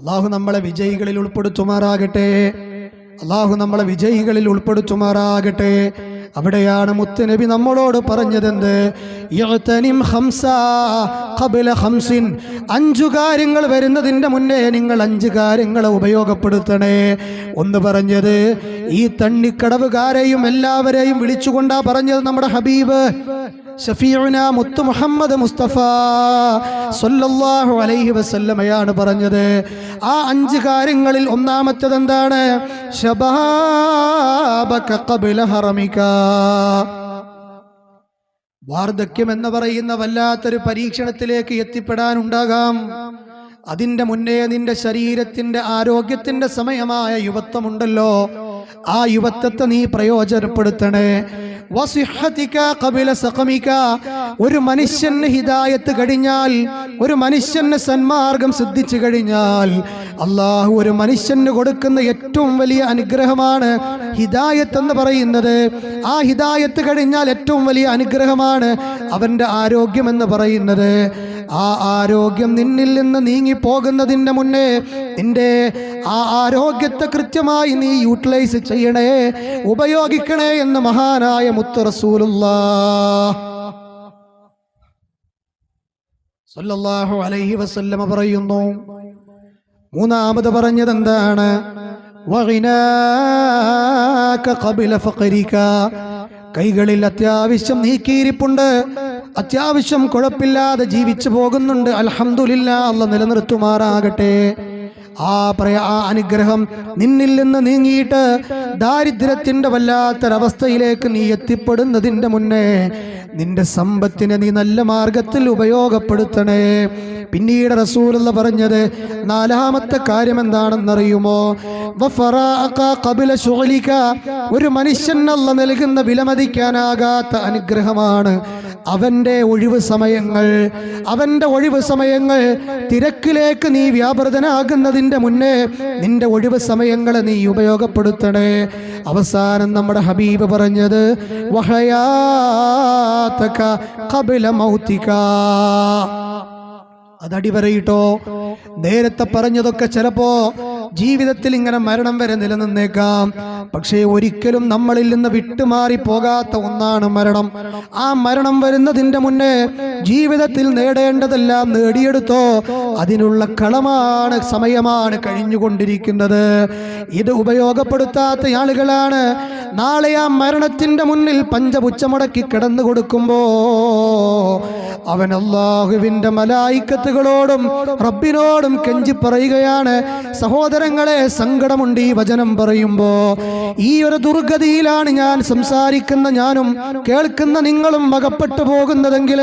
അള്ളാഹു നമ്മളെ വിജയികളിൽ ഉൾപ്പെടുത്തുമാറാകട്ടെ. അള്ളാഹു നമ്മളെ വിജയികളിൽ ഉൾപ്പെടുത്തുമാറാകട്ടെ. അവിടെയാണ് മുത്തുനബി നമ്മളോട് പറഞ്ഞതെന്ത്? അഞ്ചു കാര്യങ്ങൾ വരുന്നതിന്റെ മുന്നേ നിങ്ങൾ അഞ്ച് കാര്യങ്ങൾ ഉപയോഗപ്പെടുത്തണേ. ഒന്ന് പറഞ്ഞത് ഈ തണ്ണിക്കടവുകാരെയും എല്ലാവരെയും വിളിച്ചുകൊണ്ടാ പറഞ്ഞത് നമ്മുടെ ഹബീബ്. ഷഫീഉന മുത്തു മുഹമ്മദ് മുസ്തഫ സല്ലല്ലാഹു അലൈഹി വസല്ലമയാണ് പറഞ്ഞത്. ആ അഞ്ച് കാര്യങ്ങളിൽ ഒന്നാമത്തത് എന്താണ്? ഹറമിക. വാർദ്ധക്യം എന്ന് പറയുന്ന വല്ലാത്തൊരു പരീക്ഷണത്തിലേക്ക് എത്തിപ്പെടാനുണ്ടാകാം. അതിന്റെ മുന്നേ നിന്റെ ശരീരത്തിന്റെ ആരോഗ്യത്തിന്റെ സമയമായ യുവത്വമുണ്ടല്ലോ. ആ യുവത്വത്തെ നീ പ്രയോജനപ്പെടുത്തണേ. ഒരു മനുഷ്യന് ഹിദായത്ത് കഴിഞ്ഞാൽ ഒരു മനുഷ്യന് സന്മാർഗം സിദ്ധിച്ചു കഴിഞ്ഞാൽ അള്ളാഹു ഒരു മനുഷ്യന് കൊടുക്കുന്ന ഏറ്റവും വലിയ അനുഗ്രഹമാണ് ഹിദായത്ത് എന്ന് പറയുന്നത്. ആ ഹിദായത്ത് കഴിഞ്ഞാൽ ഏറ്റവും വലിയ അനുഗ്രഹമാണ് അവന്റെ ആരോഗ്യം എന്ന് പറയുന്നത്. ആ ആരോഗ്യം നിന്നിൽ നിന്ന് നീങ്ങി പോകുന്നതിന്റെ മുന്നേ നിന്റെ ആ ആരോഗ്യത്തെ കൃത്യമായി നീ യൂട്ടിലൈസ് ചെയ്യണേ ഉപയോഗിക്കണേ എന്ന് മഹാനായ മുത്തറസൂലുള്ള. സല്ലല്ലാഹു അലൈഹി വസല്ലമ പറയുന്നു. മൂന്നാമത് പറഞ്ഞത് എന്താണ്? കൈകളിൽ അത്യാവശ്യം നീക്കിയിരിപ്പുണ്ട്. അത്യാവശ്യം കുഴപ്പമില്ലാതെ ജീവിച്ചു പോകുന്നുണ്ട്. അലഹമുല്ല അല്ല നിലനിർത്തുമാറാകട്ടെ. ആ പ്രയ ആ അനുഗ്രഹം നിന്നിൽ നിന്ന് നീങ്ങിയിട്ട് ദാരിദ്ര്യത്തിന്റെ വല്ലാത്തൊരവസ്ഥയിലേക്ക് നീ എത്തിപ്പെടുന്നതിന്റെ മുന്നേ നിന്റെ സമ്പത്തിനെ നീ നല്ല മാർഗത്തിൽ ഉപയോഗപ്പെടുത്തണേ. പിന്നീട് റസൂലുള്ള പറഞ്ഞത് നാലാമത്തെ കാര്യം എന്താണെന്നറിയുമോ? വഫറാഅക മനുഷ്യൻ അല്ല ഒരു നൽകുന്ന വിലമതിക്കാനാകാത്ത അനുഗ്രഹമാണ് അവന്റെ ഒഴിവ് സമയങ്ങൾ. അവന്റെ ഒഴിവ് സമയങ്ങൾ തിരക്കിലേക്ക് നീ വ്യാപൃതനാകുന്നതിന്റെ മുന്നേ നിന്റെ ഒഴിവ് സമയങ്ങളെ നീ ഉപയോഗപ്പെടുത്തണേ. അവസാനം നമ്മുടെ ഹബീബ് പറഞ്ഞത് ഖബല മൗതിക. അതടിവരയിട്ടോ? നേരത്തെ പറഞ്ഞതൊക്കെ ചിലപ്പോ ജീവിതത്തിൽ ഇങ്ങനെ മരണം വരെ നിലനിന്നേക്കാം. പക്ഷേ ഒരിക്കലും നമ്മളിൽ നിന്ന് വിട്ടുമാറി പോകാത്ത ഒന്നാണ് മരണം. ആ മരണം വരുന്നതിന്റെ മുന്നേ ജീവിതത്തിൽ നേടേണ്ടതെല്ലാം നേടിയെടുത്തോ അതിനുള്ള കളമാണ് സമയമാണ് കഴിഞ്ഞുകൊണ്ടിരിക്കുന്നത്. ഇത് ഉപയോഗപ്പെടുത്താത്ത ആളുകളാണ്. നാളെ ആ മരണത്തിന്റെ മുന്നിൽ പഞ്ചപുച്ചമുടക്കി കിടന്നു കൊടുക്കുമ്പോൾ അവൻ അള്ളാഹുവിന്റെ മലായിക്കത്തുകളോടും റബ്ബിനോടും കെഞ്ചി പറയുകയാണ് സഹോദരങ്ങളെ സങ്കടമുണ്ട് ഈ വചനം പറയുമ്പോ. ഈ ഒരു ദുർഗതിയിലാണ് ഞാൻ സംസാരിക്കുന്ന ഞാനും കേൾക്കുന്ന നിങ്ങളും അകപ്പെട്ടു പോകുന്നതെങ്കിൽ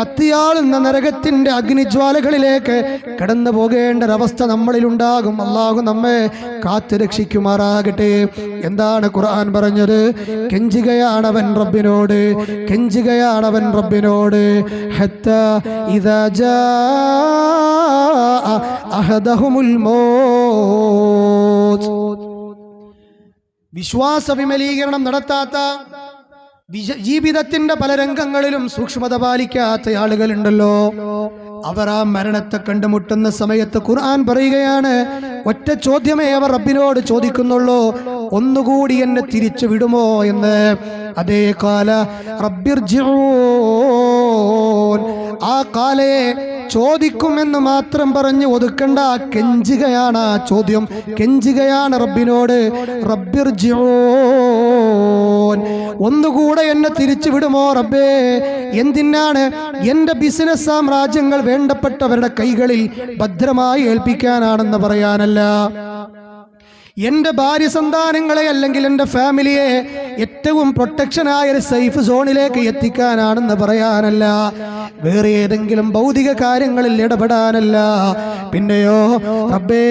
കത്തിയാളുന്ന നരകത്തിന്റെ അഗ്നിജ്വാലകളിലേക്ക് കടന്നു പോകേണ്ട ഒരവസ്ഥ നമ്മളിൽ ഉണ്ടാകും അള്ളാഹു നമ്മെ കാത്തു രക്ഷിക്കുമാറാകട്ടെ. എന്താണ് ഖുർആൻ പറഞ്ഞത്? കെഞ്ചുകയാണവൻ റബ്ബിനോട് കെഞ്ചുകയാണവൻ റബ്ബിനോട്. ഹത്ത ഇതാ വിശ്വാസ വിമലീകരണം നടത്താത്ത ജീവിതത്തിന്റെ പല രംഗങ്ങളിലും സൂക്ഷ്മത പാലിക്കാത്ത ആളുകളുണ്ടല്ലോ. അവർ ആ മരണത്തെ കണ്ടുമുട്ടുന്ന സമയത്ത് ഖുർആൻ പറയുകയാണ് ഒറ്റ ചോദ്യമേ അവർ റബ്ബിനോട് ചോദിക്കുന്നുള്ളൂ ഒന്നുകൂടി എന്നെ തിരിച്ചു വിടുമോ എന്ന്. അതേ കാല റബ്ബിർ ആ കാലയെ ചോദിക്കുമെന്ന് മാത്രം പറഞ്ഞ് ഒതുക്കണ്ട കെഞ്ചുകയാണ് ആ ചോദ്യം. കെഞ്ചുകയാണ് റബ്ബിനോട്. റബ്ബിർ ഒന്നുകൂടെ എന്നെ തിരിച്ചു വിടുമോ റബ്ബേ? എന്തിനാണ് എന്റെ ബിസിനസ് സാമ്രാജ്യങ്ങൾ വേണ്ടപ്പെട്ടവരുടെ കൈകളിൽ ഭദ്രമായി ഏൽപ്പിക്കാനാണെന്ന് പറയാനല്ല. എന്റെ ഭാര്യ സന്താനങ്ങളെ അല്ലെങ്കിൽ എന്റെ ഫാമിലിയെ ഏറ്റവും പ്രൊട്ടക്ഷനായ ഒരു സേഫ് സോണിലേക്ക് എത്തിക്കാനാണെന്ന് പറയാനല്ല. വേറെ ഏതെങ്കിലും ഭൗതിക കാര്യങ്ങളിൽ ഇടപെടാനല്ല. പിന്നെയോ റബ്ബേ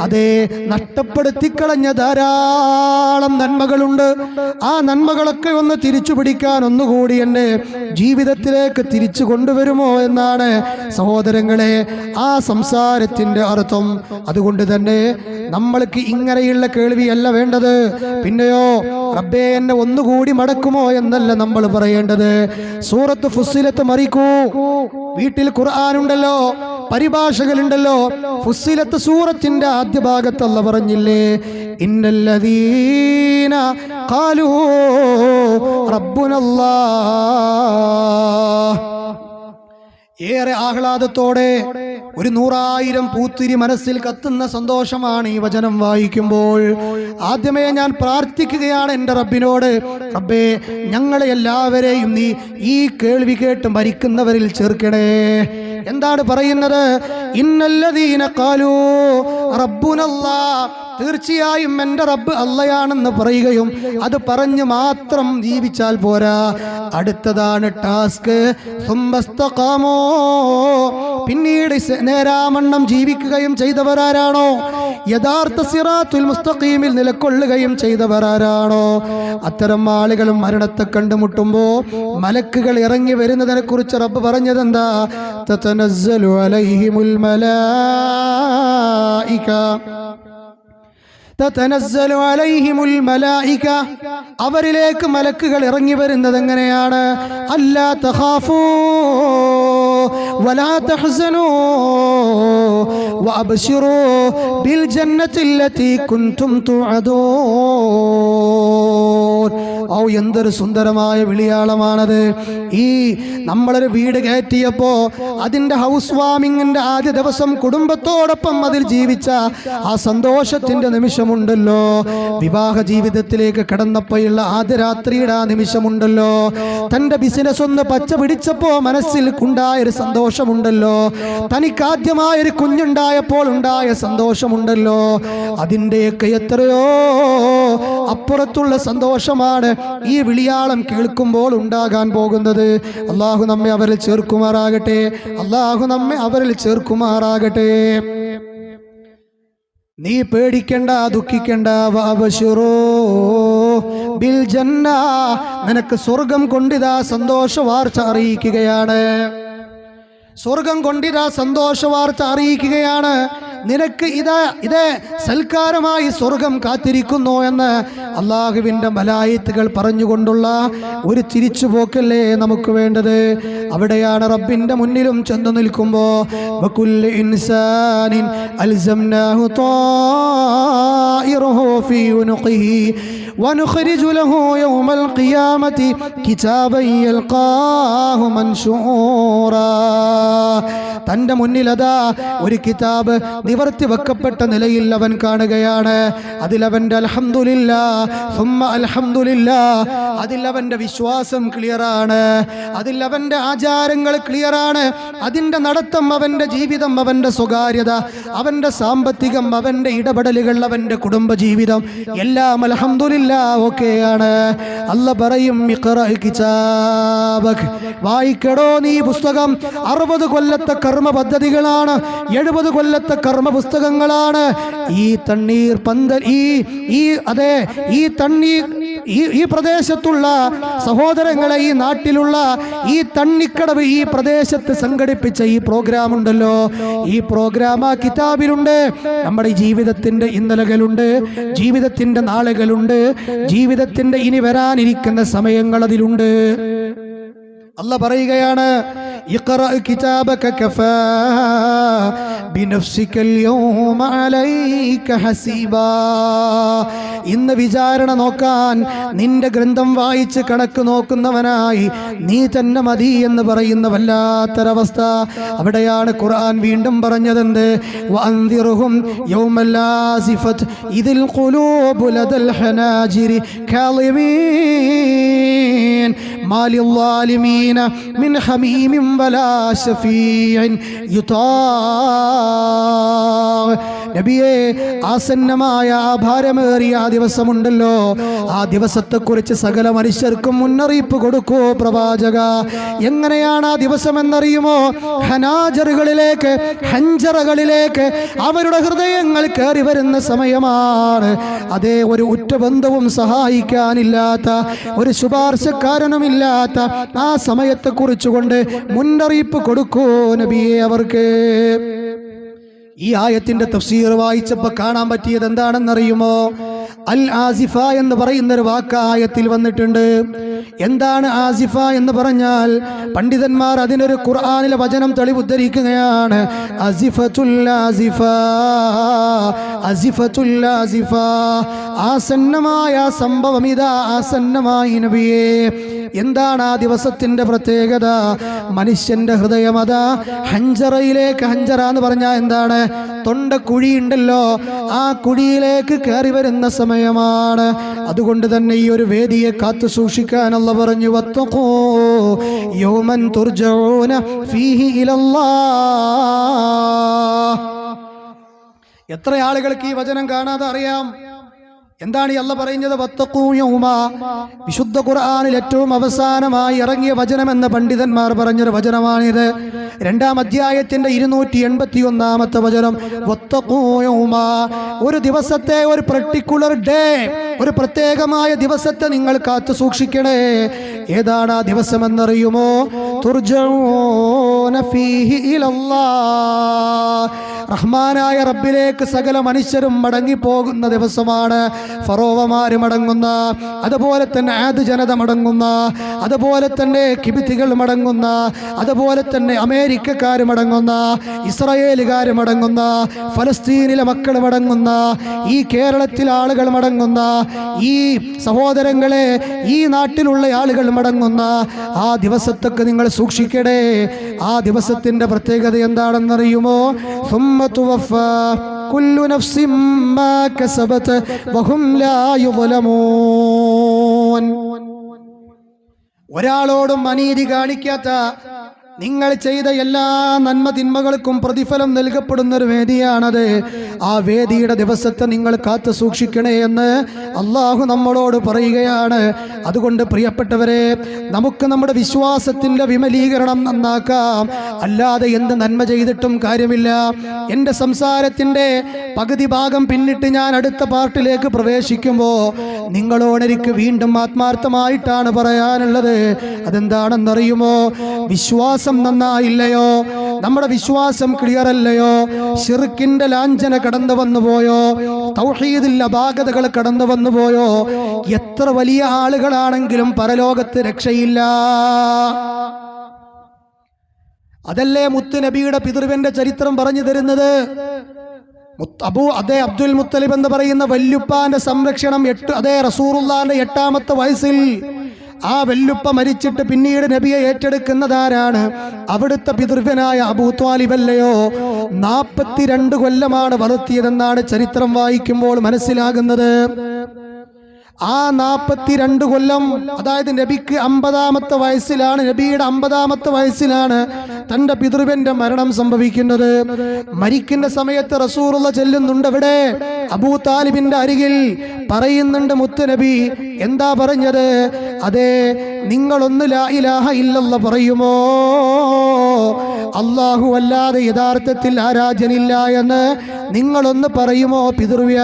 അതേ നഷ്ടപ്പെടുത്തിക്കളഞ്ഞ ധാരാളം നന്മകളുണ്ട്. ആ നന്മകളൊക്കെ ഒന്ന് തിരിച്ചു പിടിക്കാൻ ഒന്നുകൂടി എന്നെ ജീവിതത്തിലേക്ക് തിരിച്ചു കൊണ്ടുവരുമോ എന്നാണ് സഹോദരങ്ങളെ ആ സംസാരത്തിന്റെ അർത്ഥം. അതുകൊണ്ട് തന്നെ നമ്മൾക്ക് ഇങ്ങനെയുള്ള കേൾവിയല്ല വേണ്ടത്. പിന്നെയോ റബ്ബേ എന്നെ ഒന്നുകൂടി മടക്കുമോ എന്നല്ല നമ്മൾ പറയേണ്ടത്. സൂറത്ത് ഫുസിലത്ത് മറിക്കൂ. വീട്ടിൽ ഖുർആൻ ഉണ്ടല്ലോ പരിഭാഷകളുണ്ടല്ലോ. ഫുസിലത്ത് സൂറത്തിന്റെ ആദ്യ ഭാഗത്തല്ല പറഞ്ഞില്ലേ ഇന്നല്ലദീന ഖാലൂ റബ്ബുനല്ലാ ഏറെ ആഹ്ലാദത്തോടെ ഒരു നൂറായിരം പൂത്തിരി മനസ്സിൽ കത്തുന്ന സന്തോഷമാണ് ഈ വചനം വായിക്കുമ്പോൾ. ആദ്യമേ ഞാൻ പ്രാർത്ഥിക്കുകയാണ് എന്റെ റബ്ബിനോട് റബ്ബേ ഞങ്ങളെ എല്ലാവരെയും നീ ഈ കേൾവി കേട്ട് മരിക്കുന്നവരിൽ ചേർക്കണേ. എന്താണ് പറയുന്നത്? ഇന്നല്ലദീന കാലൂ റബ്ബുനല്ലാ തീർച്ചയായും എന്റെ റബ്ബ് അല്ലയാണെന്ന് പറയുകയും അത് പറഞ്ഞു മാത്രം ജീവിച്ചാൽ പോരാ. അടുത്തതാണ് ടാസ്ക്. സുംബസ്തകാമോ പിന്നീട് നേരാമണ്ണം ജീവിക്കുകയും ചെയ്തവരാരാണോ? യഥാർത്ഥ സിറാത്തുൽ മുസ്തഖീമിൽ നിലക്കൊള്ളുകയും ചെയ്തവരാരാണോ? അത്തരം ആളുകളും മരണത്തെ കണ്ടുമുട്ടുമ്പോൾ മലക്കുകൾ ഇറങ്ങി വരുന്നതിനെ കുറിച്ച് റബ്ബ് പറഞ്ഞതെന്താ? തതനസ്സലു عليهم الملائكة. തതനസ്സലു അലൈഹിമുൽ മലായിക അവരിലേക്ക് മലക്കുകൾ ഇറങ്ങി വരുന്നത് എങ്ങനെയാണ്? അല്ലാ തഖാഫൂ വലാ തഹ്സനൂ وأبشروا ബിൽ التي كنتم توعدون ഔ എന്തൊരു സുന്ദരമായ വിളിയാളമാണത്. ഈ നമ്മളൊരു വീട് കയറ്റിയപ്പോ അതിന്റെ ഹൗസ് വാമിങ്ങിന്റെ ആദ്യ ദിവസം കുടുംബത്തോടൊപ്പം അതിൽ ജീവിച്ച ആ സന്തോഷത്തിന്റെ നിമിഷമുണ്ടല്ലോ. വിവാഹ ജീവിതത്തിലേക്ക് കടന്നപ്പോഴുള്ള ആദ്യ രാത്രിയുടെ ആ നിമിഷമുണ്ടല്ലോ. തന്റെ ബിസിനസ് ഒന്ന് പച്ച പിടിച്ചപ്പോൾ മനസ്സിൽ ഉണ്ടായ ഒരു സന്തോഷമുണ്ടല്ലോ. തനിക്ക് ഒരു കുഞ്ഞുണ്ടായപ്പോൾ ഉണ്ടായ സന്തോഷമുണ്ടല്ലോ. അതിന്റെയൊക്കെ എത്രയോ അപ്പുറത്തുള്ള സന്തോഷമാണ് ഈ വിളിയാളം കേൾക്കുമ്പോൾ ഉണ്ടാകാൻ പോകുന്നത്. അള്ളാഹു നമ്മെ അവരിൽ ചേർക്കുമാറാകട്ടെ. അള്ളാഹു നമ്മെ അവരിൽ ചേർക്കുമാറാകട്ടെ. നീ പേടിക്കണ്ട ദുഃഖിക്കണ്ട. വാബശുറോ ബിൽ ജന്ന നിനക്ക് സ്വർഗം കൊണ്ടിതാ സന്തോഷ വാർച്ച അറിയിക്കുകയാണ്. സ്വർഗം കൊണ്ടിതാ സന്തോഷവാർത്ത അറിയിക്കുകയാണ്. നിനക്ക് ഇതാ ഇത് സൽക്കാരമായി സ്വർഗം കാത്തിരിക്കുന്നു എന്ന് അള്ളാഹുവിന്റെ മലായത്തുകൾ പറഞ്ഞുകൊണ്ടുള്ള ഒരു തിരിച്ചുപോക്കല്ലേ നമുക്ക് വേണ്ടത്? അവിടെയാണ് റബ്ബിന്റെ മുന്നിലും ചെന്നു നിൽക്കുമ്പോൾ ഇൻസാനിൻ ഫീ ونخرج له يوم القيامة كتابا يلقاه منشورا തൻ്റെ മുന്നിലതാ ഒരു കിതാബ് നിവർത്തി വെക്കപ്പെട്ട നിലയിൽ അവൻ കാണുകയാണ് അതിലവൻ്റെ അൽഹംദുലില്ല സുമ്മ അൽഹംദുലില്ല അതിൽ അവൻ്റെ വിശ്വാസം ക്ലിയറാണ് അതിൽ അവൻ്റെ ആചാരങ്ങൾ ക്ലിയറാണ് അതിൻ്റെ നടത്തം അവൻ്റെ ജീവിതം അവൻ്റെ സ്വകാര്യത അവൻ്റെ സാമ്പത്തികം അവൻ്റെ ഇടപെടലുകൾ അവൻ്റെ കുടുംബ ജീവിതം എല്ലാം അൽഹംദുലില്ല ഒക്കെയാണ് അല്ല പറയും വായിക്കടോ നീ പുസ്തകം. അറുപത് കൊല്ലത്തെ കർമ്മ പദ്ധതികളാണ്. എഴുപത് കൊല്ലത്തെ കർമ്മ പുസ്തകങ്ങളാണ്. ഈ തണ്ണീർ പന്തൽ ഈ ഈ അതെ ഈ തണ്ണീർ ഈ ഈ പ്രദേശത്തുള്ള സഹോദരങ്ങളെ ഈ നാട്ടിലുള്ള ഈ തണ്ണിക്കടവ് ഈ പ്രദേശത്ത് സംഘടിപ്പിച്ച ഈ പ്രോഗ്രാം ഉണ്ടല്ലോ ഈ പ്രോഗ്രാം ആ കിതാബിലുണ്ട്. നമ്മുടെ ജീവിതത്തിന്റെ ഇന്നലകളുണ്ട്. ജീവിതത്തിന്റെ നാളുകളുണ്ട്. ജീവിതത്തിന്റെ ഇനി വരാനിരിക്കുന്ന സമയങ്ങൾ അതിലുണ്ട് അല്ല പറയുകയാണ് ഇഖ്റ കിതാബക കഫാ ബിനഫ്സിക اليوم عليك ഹസീബാ ഇന്ന് വിചാരണ നോക്കാൻ നിന്റെ ഗ്രന്ഥം വായിച്ച് കണക്ക് നോക്കുന്നവനായി നീ തന്നെ മതി എന്ന് പറയുന്ന വല്ലാത്തൊരവസ്ഥ അവിടെയാണ് ഖുർആൻ വീണ്ടും പറഞ്ഞതെന്ത് വഅൻദിറുഹും യൗമല്ലാസിഫത്ത് ഇതിൽ ഖുലൂബു ലദൽ ഹനാജിരി കാളിമീൻ ما للظالمين من حميم ولا شفيع يطاع നബിയെ ആസന്നമായ ആ ഭാരമേറിയ ആ ദിവസമുണ്ടല്ലോ ആ ദിവസത്തെക്കുറിച്ച് സകല മനുഷ്യർക്കും മുന്നറിയിപ്പ് കൊടുക്കൂ പ്രവാചക എങ്ങനെയാണ് ആ ദിവസം എന്നറിയുമോ ഹനാജറുകളിലേക്ക് ഹഞ്ചറകളിലേക്ക് അവരുടെ ഹൃദയങ്ങൾ കയറി വരുന്ന സമയമാണ് അതേ ഒരു ഉറ്റബന്ധവും സഹായിക്കാനില്ലാത്ത ഒരു ശുപാർശക്കാരനുമില്ലാത്ത ആ സമയത്തെ കുറിച്ചുകൊണ്ട് മുന്നറിയിപ്പ് കൊടുക്കൂ നബിയെ അവർക്ക്. ഈ ആയത്തിന്റെ തഫ്സീർ വായിച്ചപ്പോൾ കാണാൻ പറ്റിയത് എന്താണെന്നറിയുമോ? അൽ ആസിഫ എന്ന് പറയുന്ന ഒരു വാക്ക് ആയത്തിൽ വന്നിട്ടുണ്ട്. എന്താണ് ആസിഫ എന്ന് പറഞ്ഞാൽ പണ്ഡിതന്മാർ അതിനൊരു ഖുർആാനിലെ വചനം തെളിവുദ്ധരിക്കുകയാണ്. ആസന്നമായ സംഭവം ഇതാ ആസന്നമായി നബിയെ. എന്താണ് ആ ദിവസത്തിന്റെ പ്രത്യേകത? മനുഷ്യന്റെ ഹൃദയം അതാ ഹഞ്ചറയിലേക്ക് ഹഞ്ചറ എന്ന് പറഞ്ഞാൽ എന്താണ്? തൊണ്ട കുഴിയുണ്ടല്ലോ ആ കുഴിയിലേക്ക് കയറി വരുന്ന സമയമാണ്. അതുകൊണ്ട് തന്നെ ഈ ഒരു വേദിയെ കാത്തു സൂക്ഷിക്കാനുള്ള പറഞ്ഞു യൗമൻ ഫീഹി എത്ര ആളുകൾക്ക് ഈ വചനം കാണാതെ അറിയാം? എന്താണ് അല്ല പറയുന്നത്? വിശുദ്ധ ഖുർആാനിൽ ഏറ്റവും അവസാനമായി ഇറങ്ങിയ വചനമെന്ന് പണ്ഡിതന്മാർ പറഞ്ഞൊരു വചനമാണിത്. രണ്ടാം അധ്യായത്തിന്റെ ഇരുന്നൂറ്റി എൺപത്തി ഒന്നാമത്തെ വചനം ഒരു ദിവസത്തെ ഒരു പർട്ടിക്കുലർ ഡേ ഒരു പ്രത്യേകമായ ദിവസത്തെ നിങ്ങൾ കാത്തു സൂക്ഷിക്കണേ. ഏതാണ് ആ ദിവസം എന്നറിയുമോ റഹ്മാനായ റബ്ബിലേക്ക് സകല മനുഷ്യരും മടങ്ങിപ്പോകുന്ന ദിവസമാണ്. ഫറോവമാരുമടങ്ങുന്ന അതുപോലെ തന്നെ ആദ് ജനത മടങ്ങുന്ന അതുപോലെ തന്നെ കിബിത്തികൾ മടങ്ങുന്ന അതുപോലെ തന്നെ അമേരിക്കക്കാർ മടങ്ങുന്ന ഇസ്രയേലുകാർ മടങ്ങുന്ന ഫലസ്തീനിലെ മക്കൾ മടങ്ങുന്ന ഈ കേരളത്തിലെ ആളുകൾ മടങ്ങുന്ന ഈ സഹോദരങ്ങളെ ഈ നാട്ടിലുള്ള ആളുകൾ മടങ്ങുന്ന ആ ദിവസത്തൊക്കെ നിങ്ങൾ സൂക്ഷിക്കണേ ആ ദിവസത്തിന്റെ പ്രത്യേകത എന്താണെന്നറിയുമോ? സുമ്മത്തുവഫ كل نفس ما كسبت وهم لا يظلمون ഒരാളോടും അനീതി കാണിക്കാത്ത നിങ്ങൾ ചെയ്ത എല്ലാ നന്മ തിന്മകൾക്കും പ്രതിഫലം നൽകപ്പെടുന്ന ഒരു വേദിയാണത്. ആ വേദിയുടെ ദിവസത്തെ നിങ്ങൾ കാത്തു സൂക്ഷിക്കണേ എന്ന് അള്ളാഹു നമ്മളോട് പറയുകയാണ്. അതുകൊണ്ട് പ്രിയപ്പെട്ടവരെ നമുക്ക് നമ്മുടെ വിശ്വാസത്തിന്റെ വിമലീകരണം നന്നാക്കാം. അല്ലാതെ എന്ത് നന്മ ചെയ്തിട്ടും കാര്യമില്ല. എന്റെ സംസാരത്തിന്റെ പകുതി ഭാഗം പിന്നിട്ട് ഞാൻ അടുത്ത പാർട്ടിലേക്ക് പ്രവേശിക്കുമ്പോൾ നിങ്ങളോടെനിക്ക് വീണ്ടും ആത്മാർത്ഥമായിട്ടാണ് പറയാനുള്ളത്. അതെന്താണെന്നറിയുമോ? വിശ്വാസം നന്നായില്ലയോ? നമ്മുടെ വിശ്വാസം ക്ലിയർ അല്ലയോ ഷിർക്കിന്റെ ലാഞ്ചന കടന്നു വന്നു പോയോ തൗഹീദിൽ അപാകതകൾ കടന്നു വന്നു പോയോ എത്ര വലിയ ആളുകളാണെങ്കിലും പരലോകത്ത് രക്ഷയില്ല. അതല്ലേ മുത്തുനബിയുടെ പിതൃവന്റെ ചരിത്രം പറഞ്ഞു തരുന്നത്? അബൂ അതേ അബ്ദുൽ മുത്തലിബ് എന്ന് പറയുന്ന വല്യുപ്പാന്റെ സംരക്ഷണം എട്ട് അതേ റസൂറുല്ലാന്റെ എട്ടാമത്തെ വയസ്സിൽ ആ വെല്ലുപ്പ മരിച്ചിട്ട് പിന്നീട് നബിയെ ഏറ്റെടുക്കുന്നതാരാണ്? അവിടുത്തെ പിതൃവ്യനായ അബൂത്വാലിബല്ലയോ നാൽപ്പത്തിരണ്ട് കൊല്ലമാണ് വളർത്തിയതെന്നാണ് ചരിത്രം വായിക്കുമ്പോൾ മനസ്സിലാകുന്നത്. ആ നാൽപ്പത്തിരണ്ട് കൊല്ലം അതായത് നബിക്ക് അമ്പതാമത്തെ വയസ്സിലാണ് നബിയുടെ അമ്പതാമത്തെ വയസ്സിലാണ് തന്റെ പിതൃവന്റെ മരണം സംഭവിക്കുന്നത്. മരിക്കുന്ന സമയത്ത് റസൂറുള്ള ചെല്ലുന്നുണ്ട് അവിടെ. അബൂ താലിബിന്റെ അരികിൽ പറയുന്നുണ്ട് മുത്തുനബി എന്താ പറഞ്ഞത്? അതെ നിങ്ങളൊന്ന് ലാ ഇലാഹ ഇല്ലല്ല പറയുമോ? അള്ളാഹു അല്ലാതെ യഥാർത്ഥത്തിൽ ആരാജനില്ല എന്ന് നിങ്ങളൊന്ന് പറയുമോ പിതൃവ്യ?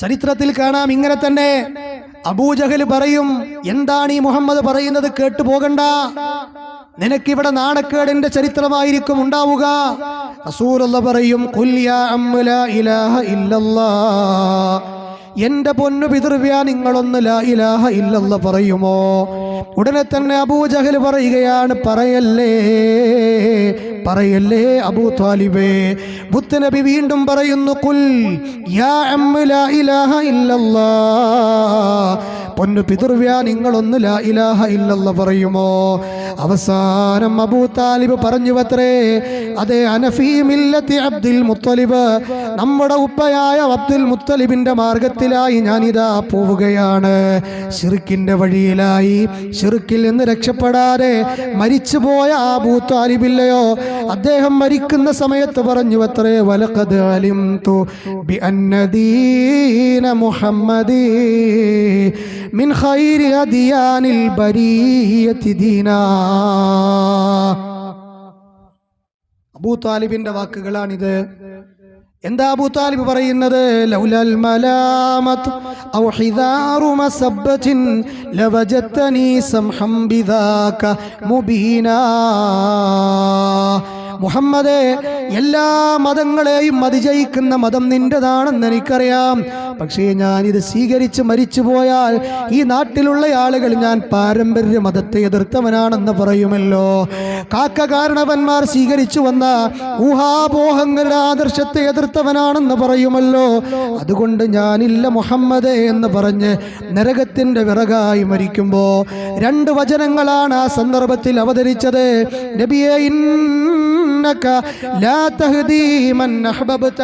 ചരിത്രത്തിൽ കാണാം ഇങ്ങനെ തന്നെ. അബൂജഹൽ പറയും എന്താണ് ഈ മുഹമ്മദ് പറയുന്നത് കേട്ടു പോകണ്ട. നിനക്കിവിടെ നാണക്കേടിന്റെ ചരിത്രമായിരിക്കും ഉണ്ടാവുക. റസൂലുള്ള പറയും "ഖുൽ യാ അമ്മു ലാ ഇലാഹ ഇല്ലല്ലാ എന്റെ പൊന്നു പിതൃവ്യ നിങ്ങളൊന്ന് ലാ ഇലാഹ ഇല്ലല്ല പറയുമോ? ഉടനെ തന്നെ അബൂജഹൽ പറയുകയാണ് പറയല്ലേ പറയല്ലേ അബൂ താലിബേ. ബുദ്ധനബി വീണ്ടും പറയുന്നു കുൽ യാ ലാ ഇലാഹ പൊന്നു പിതൃവ്യ നിങ്ങളൊന്ന് ലാ ഇലാഹ ഇല്ലല്ല പറയുമോ? അവസാനം അബൂ താലിബ് പറഞ്ഞു അത്രേ അതെ അനഫീമില്ലത്തി അബ്ദുൽ മുത്തലിബ്. നമ്മുടെ ഉപ്പയായ അബ്ദുൽ മുത്തലിബിന്റെ മാർഗത്തിലായി ഞാനിതാ പോവുകയാണ്. ഷിർക്കിന്റെ വഴിയിലായി ഷിർക്കിൽ നിന്ന് രക്ഷപ്പെടാതെ മരിച്ചുപോയ ആ ഭൂത്താലിബില്ലയോ അദ്ദേഹം മരിക്കുന്ന സമയത്ത് പറഞ്ഞു അത്രേ വലക്കത് അലിംതു ബി അന്നദീന മിൻ ഖൈരി ബരീയതി ദീനാ. അബൂ താലിബിന്റെ വാക്കുകളാണിത്. എന്താ അബൂ താലിബ് പറയുന്നത്? ലൗലൽ മലാമത്ത് ഔ ഹിദാറു മസബ്ബത്തിൻ സംഹം ബിദാക മുബീനാ. മുഹമ്മദേ എല്ലാ മതങ്ങളെയും അതിജയിക്കുന്ന മതം നിന്റേതാണെന്ന് എനിക്കറിയാം. പക്ഷേ ഇത് സ്വീകരിച്ച് മരിച്ചു പോയാൽ ഈ നാട്ടിലുള്ള ആളുകൾ ഞാൻ പാരമ്പര്യ മതത്തെ എതിർത്തവനാണെന്ന് പറയുമല്ലോ. കാക്ക കാരണവന്മാർ സ്വീകരിച്ചു വന്ന ഊഹാപോഹങ്ങളുടെ ആദർശത്തെ എതിർത്തവനാണെന്ന് പറയുമല്ലോ. അതുകൊണ്ട് ഞാനില്ല മുഹമ്മദേ എന്ന് പറഞ്ഞ് നരകത്തിന്റെ വിറകായി മരിക്കുമ്പോ രണ്ട് വചനങ്ങളാണ് ആ സന്ദർഭത്തിൽ അവതരിച്ചത്. നബിയെ ഇന്നക لا تهدي من أحببت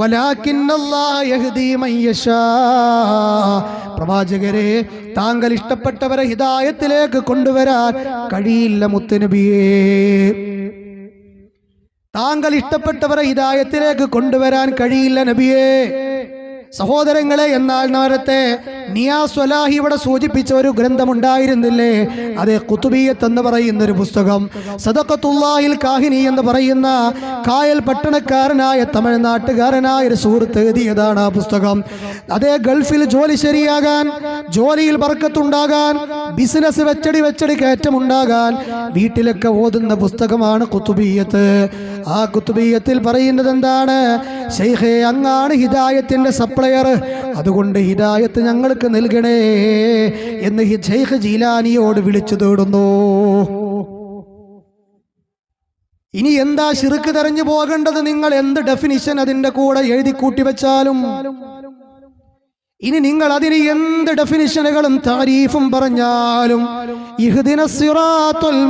ولكن الله يهدي من يشاء. പ്രവാചകരെ താങ്കൾ ഇഷ്ടപ്പെട്ടവരെ ഹിതായത്തിലേക്ക് കൊണ്ടുവരാൻ കഴിയില്ല മുത്തനബിയേ. താങ്കൾ ഇഷ്ടപ്പെട്ടവരെ ഹിതായത്തിലേക്ക് കൊണ്ടുവരാൻ കഴിയില്ല നബിയേ. സഹോദരങ്ങളെ എന്നാൽ നേരത്തെ നിയാസ്വലാഹി ഇവിടെ സൂചിപ്പിച്ച ഒരു ഗ്രന്ഥമുണ്ടായിരുന്നില്ലേ? അത് കുത്തുബീയത്ത് എന്ന് പറയുന്ന ഒരു പുസ്തകം. സദക്കത്തുല്ലാഹിൽ കാഹിനി എന്ന് പറയുന്ന കായൽ പട്ടണക്കാരനായ തമിഴ്നാട്ടുകാരനായ ഒരു സുഹൃത്ത് എഴുതിയതാണ് ആ പുസ്തകം. അതേ ഗൾഫിൽ ജോലി ശരിയാകാൻ ജോലിയിൽ വർക്കത്തുണ്ടാകാൻ ബിസിനസ് വെച്ചടി വെച്ചടി കയറ്റമുണ്ടാകാൻ വീട്ടിലൊക്കെ ഓതുന്ന പുസ്തകമാണ് കുത്തുബീയത്ത് ആ കുത്തുബീയത്തിൽ പറയുന്നത് എന്താണ് ഷെയ്ഖേ അങ്ങാണ് ഹിദായത്തിന്റെ സപ്ലയർ അതുകൊണ്ട് ഹിദായത്ത് ഞങ്ങൾക്ക് നൽകണേ എന്ന് ഷെയ്ഖ് ജീലാനിയോട് വിളിച്ചു തേടുന്നു. ഇനി എന്താ ശിർക്ക് തെരഞ്ഞു പോകേണ്ടത്? നിങ്ങൾ എന്ത് ഡെഫിനിഷൻ അതിന്റെ കൂടെ എഴുതി കൂട്ടി വെച്ചാലും? ഇനി നിങ്ങൾ അതിന് എന്ത് ഡെഫിനിഷനുകളും താരീഫും പറഞ്ഞാലും?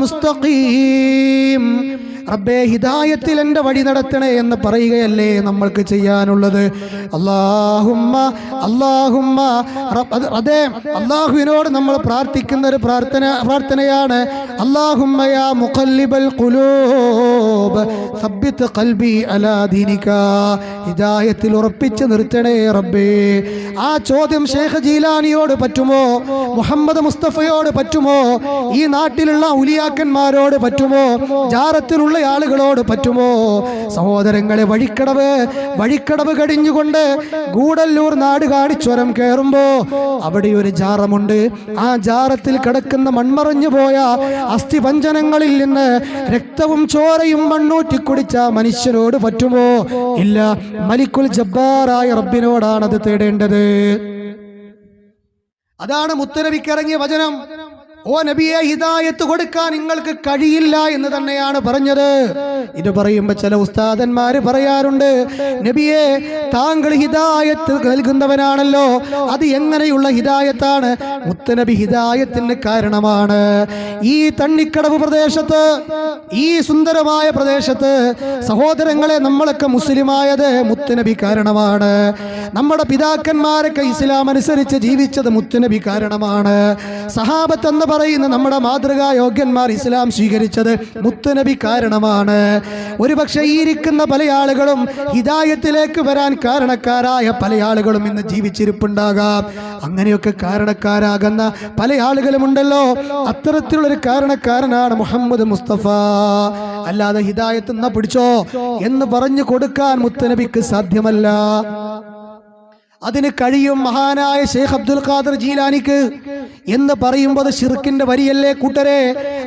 മുസ്തഖീം റബ്ബേ ഹിദായത്തിൽ എന്റെ വഴി നടത്തണേ എന്ന് പറയുകയല്ലേ നമ്മൾക്ക് ചെയ്യാനുള്ളത്? അള്ളാഹുമ്മ അള്ളാഹുമ്മ അത് അള്ളാഹുവിനോട് നമ്മൾ പ്രാർത്ഥിക്കുന്ന ഒരു പ്രാർത്ഥന പ്രാർത്ഥനയാണ്. അള്ളാഹുമ്മ യാ മുഖല്ലിബൽ ഹിദായത്തിൽ ഉറപ്പിച്ച് നിർത്തണേ റബ്ബേ. ആ ചോദ്യം ഷേഖ് ജീലാനിയോട് പറ്റുമോ? മുഹമ്മദ് മുസ്തഫയോട് പറ്റുമോ? ഈ നാട്ടിലുള്ള ഉലിയാക്കന്മാരോട് പറ്റുമോ? ജാറത്തിലുള്ള ആളുകളോട് പറ്റുമോ? സഹോദരങ്ങളെ വഴിക്കടവ് വഴിക്കടവ് കടിഞ്ഞുകൊണ്ട് ഗൂഡല്ലൂർ നാട് കാണിച്ചൊരം കയറുമ്പോ അവിടെ ഒരു ജാറമുണ്ട്. ആ ജാറത്തിൽ കിടക്കുന്ന മൺമറഞ്ഞു പോയ അസ്ഥിപഞ്ചനങ്ങളിൽ നിന്ന് രക്തവും ചോരയും മണ്ണൂറ്റി കുടിച്ച മനുഷ്യനോട് പറ്റുമോ? ഇല്ല. മലിക്കുൽ ജബ്ബാറായ റബ്ബിനോടാണ് അത് തേടേണ്ടത്. അതാണ് മുത്തരവിക്കിറങ്ങിയ വചനം. ഓ നബിയെ ഹിദായത്ത് കൊടുക്കാൻ നിങ്ങൾക്ക് കഴിയില്ല എന്ന് തന്നെയാണ് പറഞ്ഞത്. ഇത് പറയുമ്പോ ചില ഉസ്താദന്മാര് പറയാറുണ്ട് നബിയെ താങ്കൾ ഹിദായത്ത് നൽകുന്നവനാണല്ലോ. അത് എങ്ങനെയുള്ള ഹിദായത്താണ്? മുത്തനബി ഹിദായത്തിന് കാരണമാണ്. ഈ തണ്ണിക്കടവ് പ്രദേശത്ത് ഈ സുന്ദരമായ പ്രദേശത്ത് സഹോദരങ്ങളെ നമ്മളൊക്കെ മുസ്ലിമായത് മുത്തുനബി കാരണമാണ്. നമ്മുടെ പിതാക്കന്മാരൊക്കെ ഇസ്ലാം അനുസരിച്ച് ജീവിച്ചത് മുത്തുനബി കാരണമാണ്. സഹാബത്ത് എന്ന് പറയുന്ന നമ്മുടെ മാതൃകാ യോഗ്യന്മാർ ഇസ്ലാം സ്വീകരിച്ചത് മുത്തുനബി കാരണമാണ്. ഒരുപക്ഷെ ഈ ഇരിക്കുന്ന പല ആളുകളും ഹിതായത്തിലേക്ക് വരാൻ കാരണക്കാരായ പല ആളുകളും ഇന്ന് ജീവിച്ചിരിപ്പുണ്ടാകാം. അങ്ങനെയൊക്കെ കാരണക്കാരാകുന്ന പല ആളുകളും ആളുകളുമുണ്ടല്ലോ അത്തരത്തിലുള്ളൊരു കാരണക്കാരനാണ് മുഹമ്മദ് മുസ്തഫ. അല്ലാതെ ഹിതായത്ത് എന്നാ പിടിച്ചോ? എന്ന് പറഞ്ഞു കൊടുക്കാൻ മുത്തനബിക്ക് സാധ്യമല്ല. അതിന് കഴിയും മഹാനായ ഷെയ്ഖ് അബ്ദുൽ ഖാദർ ജീലാനിക്ക് എന്ന് പറയുമ്പോൾ ഷിർക്കിന്റെ വരിയല്ലേ കൂട്ടരെ?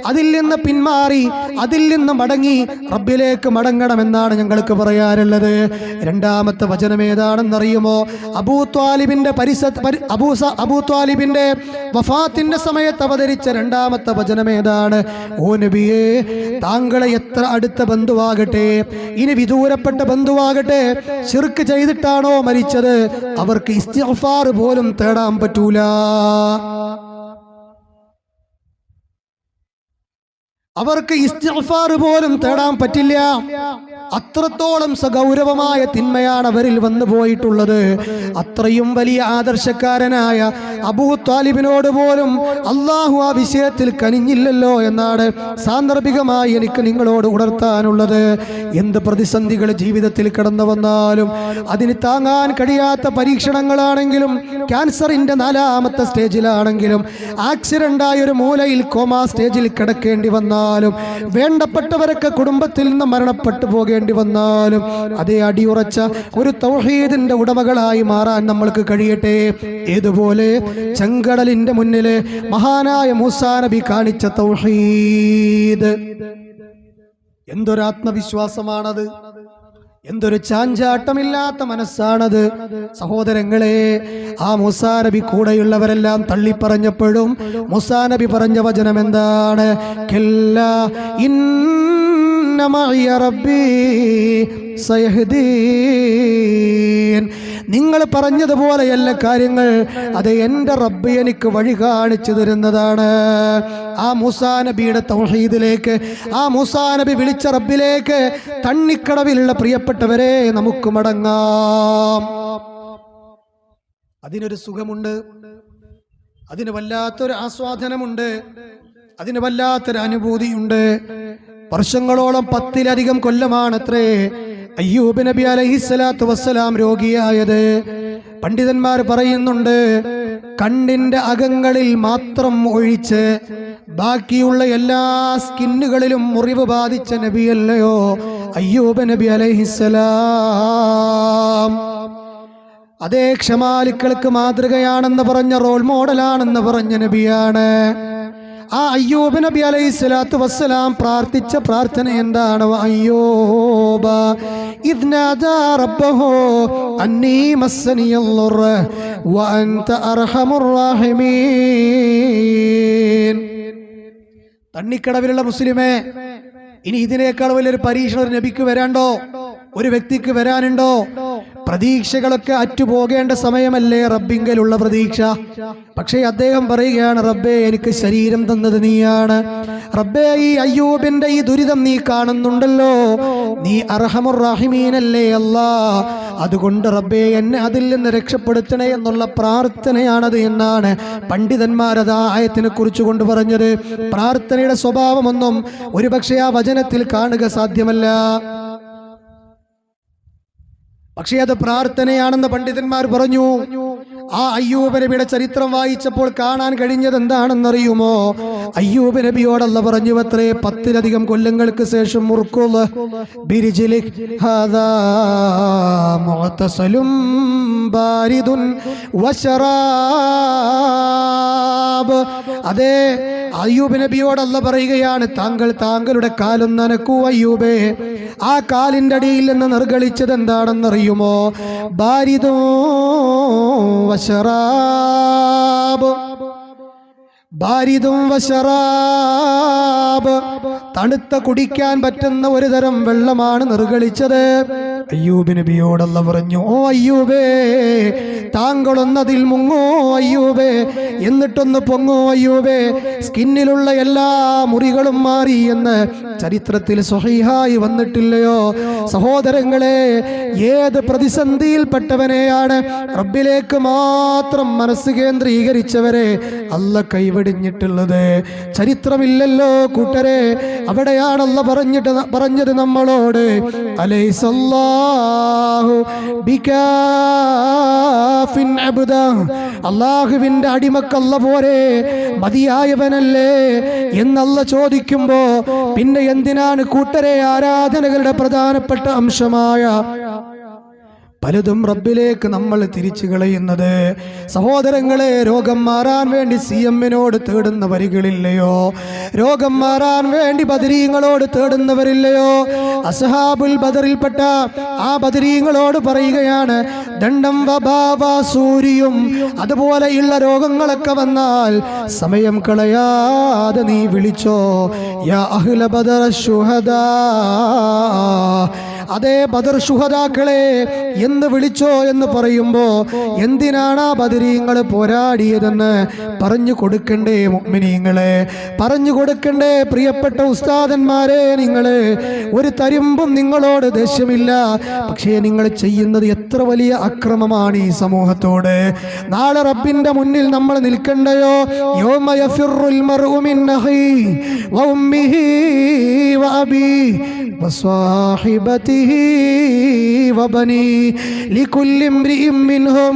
അതിൽ നിന്ന് പിന്മാറി അതിൽ നിന്ന് മടങ്ങി റബ്ബിലേക്ക് മടങ്ങണമെന്നാണ് ഞങ്ങൾക്ക് പറയാനുള്ളത്. രണ്ടാമത്തെ വചനം ഏതാണെന്നറിയുമോ? അബൂ ത്വാലിബിന്റെ പരിസ അബൂസ അബൂ ത്വാലിബിന്റെ വഫാത്തിന്റെ സമയത്ത് അവതരിച്ച രണ്ടാമത്തെ വചനം ഏതാണ്? ഓ നബിയെ താങ്കളെ എത്ര അടുത്ത ബന്ധുവാകട്ടെ? ഇനി വിദൂരപ്പെട്ട ബന്ധുവാകട്ടെ? ഷിർക്ക് ചെയ്തിട്ടാണോ മരിച്ചത്? അവർക്ക് ഇസ്തിഫാർ പോലും തേടാൻ പറ്റൂല. അവർക്ക് ഇസ്തിഗ്ഫാർ പോലും തേടാൻ പറ്റില്ല. അത്രത്തോളം സഗൗരവമായ തിന്മയാണ് അവരിൽ വന്നു പോയിട്ടുള്ളത് അത്രയും വലിയ ആദർശക്കാരനായ അബൂ താലിബിനോട് പോലും അള്ളാഹു ആ വിഷയത്തിൽ കനിഞ്ഞില്ലല്ലോ എന്നാണ് സാന്ദർഭികമായി എനിക്ക് നിങ്ങളോട് ഉണർത്താനുള്ളത്. എന്ത് പ്രതിസന്ധികൾ ജീവിതത്തിൽ കടന്നു വന്നാലും അതിന് താങ്ങാൻ കഴിയാത്ത പരീക്ഷണങ്ങളാണെങ്കിലും ക്യാൻസറിന്റെ നാലാമത്തെ സ്റ്റേജിലാണെങ്കിലും ആക്സിഡന്റായ ഒരു മൂലയിൽ കോമാ സ്റ്റേജിൽ കിടക്കേണ്ടി വന്നാലും വേണ്ടപ്പെട്ടവരൊക്കെ കുടുംബത്തിൽ നിന്ന് മരണപ്പെട്ടു പോകേണ്ടി വന്നാലും അതേ അടിയുറച്ച ഒരു തൗഹീദിന്റെ ഉടമകളായി മാറാൻ നമ്മൾക്ക് കഴിയട്ടെ. ഏതുപോലെ ചെങ്കടലിന്റെ മുന്നിൽ മഹാനായ മൂസാ നബി കാണിച്ച തൗഹീദ്. എന്തൊരാത്മവിശ്വാസമാണത്? എന്തൊരു ചാഞ്ചാട്ടമില്ലാത്ത മനസ്സാണത്? സഹോദരങ്ങളെ ആ മുസാ നബി കൂടെയുള്ളവരെല്ലാം തള്ളിപ്പറഞ്ഞപ്പോഴും മുസാ നബി പറഞ്ഞ വചനം എന്താണ്? കെല്ലാ ഇന്ന മഅയ റബ്ബി സയഹ്ദീൻ. നിങ്ങൾ പറഞ്ഞതുപോലെയല്ല കാര്യങ്ങൾ. അത് എന്റെ റബ്ബ് എനിക്ക് വഴി കാണിച്ചു തരുന്നതാണ്. ആ മൂസാ നബിയുടെ തൗഹീദിലേക്ക് ആ മൂസാ നബി വിളിച്ച റബ്ബിലേക്ക് തണ്ണിക്കടവിലുള്ള പ്രിയപ്പെട്ടവരെ നമുക്ക് മടങ്ങാം. അതിനൊരു സുഖമുണ്ട്. അതിന് വല്ലാത്തൊരു ആസ്വാദനമുണ്ട്. അതിന് വല്ലാത്തൊരു അനുഭൂതിയുണ്ട്. വർഷങ്ങളോളം പത്തിലധികം കൊല്ലമാണത്രേ. അയ്യൂബ് നബി അലഹിസ്സലാത്തു വസ്സലാം രോഗിയായത്. പണ്ഡിതന്മാർ പറയുന്നുണ്ട് കണ്ണിന്റെ അകങ്ങളിൽ മാത്രം ഒഴിച്ച് ബാക്കിയുള്ള എല്ലാ സ്കിന്നുകളിലും മുറിവ് ബാധിച്ച നബിയല്ലയോ? അയ്യൂബ് നബി അലഹിസ്സലാം. അതേ ക്ഷമാലിക്കൾക്ക് മാതൃകയാണെന്ന് പറഞ്ഞ റോൾ മോഡലാണെന്ന് പറഞ്ഞ നബിയാണ്. ആ അയ്യൂബ് നബി അലൈഹി സ്വലാത്തു വസ്സലാം പ്രാർത്ഥിച്ച പ്രാർത്ഥന എന്താണ്? അയ്യോബ തണ്ണിക്കടവിലുള്ള മുസ്ലിമേ ഇനി ഇതിനേക്കാൾ വലിയൊരു പരീക്ഷണം ഒരു നബിക്ക് വരാണ്ടോ ഒരു വ്യക്തിക്ക് വരാനുണ്ടോ? പ്രതീക്ഷകളൊക്കെ അറ്റുപോകേണ്ട സമയമല്ലേ റബ്ബിങ്കലുള്ള പ്രതീക്ഷ? പക്ഷേ അദ്ദേഹം പറയുകയാണ് റബ്ബേ എനിക്ക് ശരീരം തന്നത് നീയാണ്. റബ്ബേ ഈ അയ്യൂബിന്റെ ഈ ദുരിതം നീ കാണുന്നുണ്ടല്ലോ. നീ അർഹമുറാഹിമീനല്ലേ അല്ലാ. അതുകൊണ്ട് റബ്ബേ എന്നെ അതിൽ നിന്ന് രക്ഷപ്പെടുത്തണേ എന്നുള്ള പ്രാർത്ഥനയാണത് എന്നാണ് പണ്ഡിതന്മാരത് ആയത്തിനെ കുറിച്ച് കൊണ്ട് പറഞ്ഞത്. പ്രാർത്ഥനയുടെ സ്വഭാവമൊന്നും ഒരുപക്ഷെ ആ വചനത്തിൽ കാണുക സാധ്യമല്ല. പക്ഷേ അത് പ്രാർത്ഥനയാണെന്ന് പണ്ഡിതന്മാർ പറഞ്ഞു. ആ അയ്യൂബ് നബിയുടെ ചരിത്രം വായിച്ചപ്പോൾ കാണാൻ കഴിഞ്ഞത് എന്താണെന്നറിയുമോ? അയ്യൂബ് നബിയോടല്ല പറഞ്ഞു അത്രേ പത്തിലധികം കൊല്ലങ്ങൾക്ക് ശേഷം വശറാബ് അതേ അയ്യൂബ് നബിയോടല്ല പറയുകയാണ് താങ്കൾ താങ്കളുടെ കാലം നനക്കൂ അയ്യൂബേ. ആ കാലിന്റെ അടിയിൽ നിന്ന് നിർഗളിച്ചത് എന്താണെന്നറിയുമോ? ബാരിദോ വശറാബ്. ബാരിദും വശറാബ്. തണുത്ത കുടിക്കാൻ പറ്റുന്ന ഒരു തരം വെള്ളമാണ് നിർഗളിച്ചത്. അയ്യൂബ് നബിയോടല്ല പറഞ്ഞു ഓ അയ്യൂബേ താങ്കളൊന്നതിൽ മുങ്ങോ അയ്യൂബേ. എന്നിട്ടൊന്ന് പൊങ്ങോ അയ്യൂബേ. സ്കിന്നിലുള്ള എല്ലാ മുറികളും മാറി എന്ന് ചരിത്രത്തിൽ സ്വഹീഹായി വന്നിട്ടില്ലയോ? സഹോദരങ്ങളെ ഏത് പ്രതിസന്ധിയിൽപ്പെട്ടവനെയാണ് റബ്ബിലേക്ക് മാത്രം മനസ്സ് കേന്ദ്രീകരിച്ചവരെ അല്ല കൈവെടിഞ്ഞിട്ടുള്ളത്? ചരിത്രമില്ലല്ലോ കൂട്ടരെ. അവിടെയാണല്ല പറഞ്ഞിട്ട് പറഞ്ഞത് നമ്മളോട്. അലൈസല്ലാഹു ബികാഫിൻ അബ്ദ. അള്ളാഹുവിന്റെ അടിമക്കല്ല പോരെ മതിയായവനല്ലേ എന്നല്ല ചോദിക്കുമ്പോ പിന്നെ എന്തിനാണ് കൂട്ടരെ ആരാധനകളുടെ പ്രധാനപ്പെട്ട അംശമായ പലതും റബ്ബിലേക്ക് നമ്മൾ തിരിച്ചു കളയുന്നത്. സഹോദരങ്ങളെ രോഗം മാറാൻ വേണ്ടി സി എമ്മിനോട് തേടുന്ന വരികളില്ലയോ രോഗം മാറാൻ വേണ്ടി ബദരീങ്ങളോട് തേടുന്നവരില്ലയോ? അസഹാബുൽ ബദറിൽപ്പെട്ട ആ ബദരീങ്ങളോട് പറയുകയാണ് ദണ്ഡം സൂരിയും അതുപോലെയുള്ള രോഗങ്ങളൊക്കെ വന്നാൽ സമയം കളയാതെ നീ വിളിച്ചോ യാ അഹ്ല ബദർ ശുഹദാ അതേ ബദർ ശുഹദാക്കളെ എന്ന് വിളിച്ചോ എന്ന് പറയുമ്പോ എന്തിനാണ് ആ ബദരീങ്ങൾ പോരാടിയതെന്ന് പറഞ്ഞു കൊടുക്കണ്ടേ മുഗ്മിനീങ്ങളെ പറഞ്ഞു കൊടുക്കണ്ടേ പ്രിയപ്പെട്ട ഉസ്താദന്മാരെ നിങ്ങള് ഒരു തരിമ്പും നിങ്ങളോട് ദേഷ്യമില്ല പക്ഷേ നിങ്ങൾ ചെയ്യുന്നത് എത്ര വലിയ അക്രമമാണ് ഈ സമൂഹത്തോട് നാളെ റബ്ബിന്റെ മുന്നിൽ നമ്മൾ നിൽക്കണ്ടയോ യൗമ യഫിറുൽ മർഉ മിൻ അഖീ വഉമ്മിഹി വഅബീ وصاحبته وبنيه لكل امرئ منهم.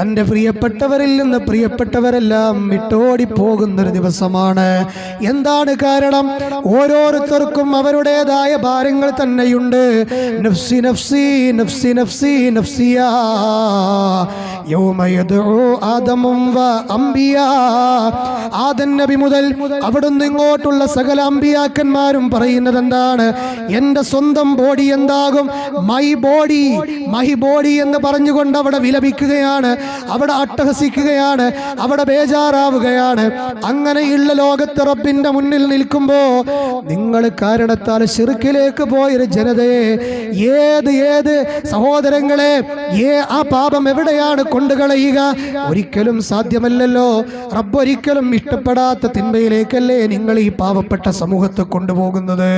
തന്റെ പ്രിയപ്പെട്ടവരിൽ നിന്ന് പ്രിയപ്പെട്ടവരെല്ലാം വിട്ടോടി പോകുന്നൊരു ദിവസമാണ്. എന്താണ് കാരണം? ഓരോരുത്തർക്കും അവരുടേതായ ഭാരങ്ങൾ തന്നെയുണ്ട്. നഫ്സി നഫ്സി നഫ്സി നഫ്സി നഫ്സിയ. ആദമും ആദൻ നബി മുതൽ അവിടുന്ന് ഇങ്ങോട്ടുള്ള സകല അമ്പിയാക്കന്മാരും പറയുന്നത് എന്താണ് എന്റെ സ്വന്തം ബോഡി എന്താകും മൈ ബോഡി മൈ ബോഡി എന്ന് പറഞ്ഞുകൊണ്ട് അവിടെ വിലപിക്കുകയാണ്. അവിടെ അട്ടഹസിക്കുകയാണ്. അവിടെ ബേജാറാവുകയാണ്. അങ്ങനെയുള്ള ലോകത്ത് റബ്ബിന്റെ മുന്നിൽ നിൽക്കുമ്പോ നിങ്ങൾ കാരണത്താൽ ഷിർക്കിലേക്ക് പോയൊരു ജനതയെ ഏത് ഏത് സഹോദരങ്ങളെ ഏ ആ പാപം എവിടെയാണ് കൊണ്ടുകളയുക? ഒരിക്കലും സാധ്യമല്ലല്ലോ. റബ്ബ് ഒരിക്കലും ഇഷ്ടപ്പെടാത്ത തിന്മയിലേക്കല്ലേ നിങ്ങൾ ഈ പാവപ്പെട്ട സമൂഹത്തെ കൊണ്ടുപോകുന്നത്?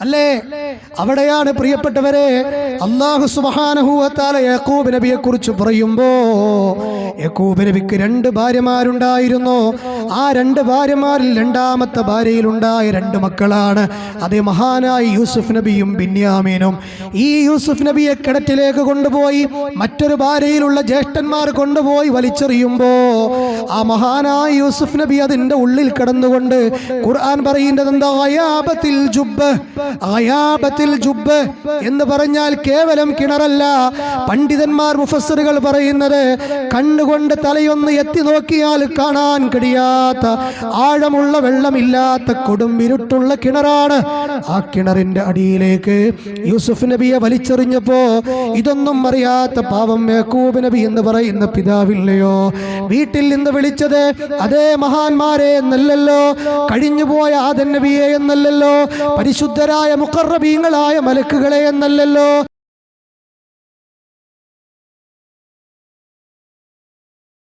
അല്ലേ? അവിടെയാണ് പ്രിയപ്പെട്ടവരെ അള്ളാഹു സുബാനഹൂവത്താല യാക്കൂബ് നബിയെ കുറിച്ച് പറയുമ്പോ യാക്കൂബ് നബിക്ക് രണ്ട് ഭാര്യമാരുണ്ടായിരുന്നു. ആ രണ്ട് ഭാര്യമാരിൽ രണ്ടാമത്തെ ഭാര്യയിലുണ്ടായ രണ്ട് മക്കളാണ്. അതേ മഹാനായ യൂസുഫ് നബിയും ബിന്യാമീനും. ഈ യൂസുഫ് നബിയെ കിണറ്റിലേക്ക് കൊണ്ടുപോയി മറ്റൊരു ഭാര്യയിലുള്ള ജ്യേഷ്ഠന്മാർ കൊണ്ടുപോയി വലിച്ചെറിയുമ്പോ ആ മഹാനായ യൂസുഫ് നബി അതിന്റെ ഉള്ളിൽ കടന്നുകൊണ്ട് ഖുർആൻ പറയുന്നത് എന്താ ജുബ് അയാബത്തിൽ ജുബ് എന്ന് പറഞ്ഞാൽ കേവലം കിണറല്ല. പണ്ഡിതന്മാർ മുഫസറുകൾ പറയുന്നത് കണ്ണുകൊണ്ട് തലയൊന്ന് എത്തി നോക്കിയാൽ കാണാൻ കഴിയാത്ത ആഴമുള്ള വെള്ളമില്ലാത്ത കൊടുമ്പിരുട്ടുള്ള കിണറാണ് ആ കിണറിന്റെ അടിയിലേക്ക്. യൂസുഫ് നബിയെ വലിച്ചെറിഞ്ഞപ്പോ ഇതൊന്നും അറിയാത്ത പാവം യാക്കൂബ് നബി എന്ന് പറയുന്ന പിതാവില്ലയോ? വീട്ടിൽ നിന്ന് വിളിച്ചത് അതേ മഹാന്മാരെ എന്നല്ലല്ലോ. കഴിഞ്ഞുപോയ ആദൻ നബിയെ എന്നല്ലല്ലോ. പരിശുദ്ധരായ മുഖറബീങ്ങളായ മലക്കുകളെ എന്നല്ലല്ലോ.